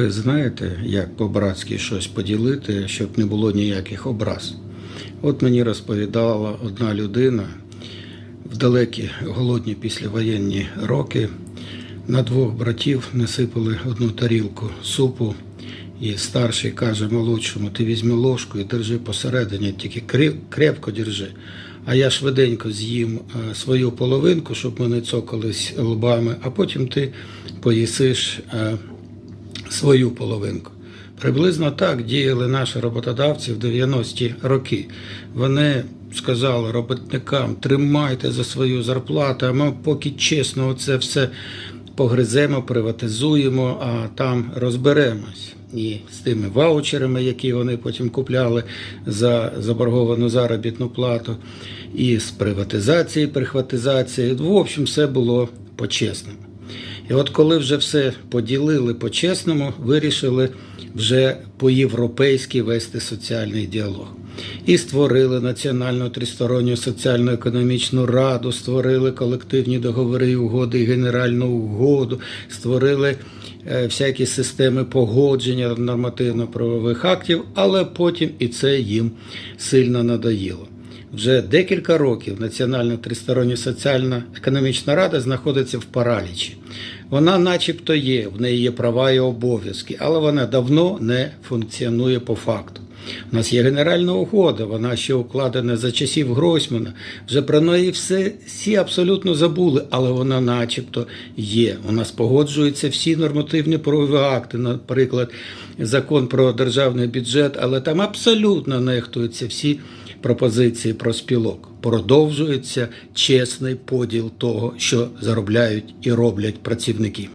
Ви знаєте, як по-братськи щось поділити, щоб не було ніяких образ. От мені розповідала одна людина в далекі голодні післявоєнні роки на двох братів насипали одну тарілку супу, і старший каже молодшому, ти візьми ложку і держи посередині, тільки крепко держи. А я швиденько з'їм е, свою половинку, щоб ми не цокались лбами, а потім ти поїсиш е, свою половинку. Приблизно так діяли наші роботодавці в 90-ті роки. Вони сказали роботникам, тримайте за свою зарплату, а ми поки чесно це все погриземо, приватизуємо, а там розберемось. І з тими ваучерами, які вони потім купляли за заборговану заробітну плату, і з приватизації, прихватизації. В общем, все було по-чесному. І от коли вже все поділили по-чесному, вирішили вже по-європейськи вести соціальний діалог. І створили Національну тристоронню соціально-економічну раду, створили колективні договори і угоди і генеральну угоду, створили е, всякі системи погодження нормативно-правових актів, але потім і це їм сильно надоїло. Вже декілька років Національна тристороння соціальна економічна рада знаходиться в паралічі. Вона, начебто, є, в неї є права і обов'язки, але вона давно не функціонує по факту. У нас є генеральна угода, вона ще укладена за часів Гройсмана. Вже про неї все всі абсолютно забули, але вона, начебто, є. У нас погоджуються всі нормативні правові акти, наприклад, закон про державний бюджет, але там абсолютно нехтуються всі пропозиції про спілок. Продовжується чесний поділ того, що заробляють і роблять працівники.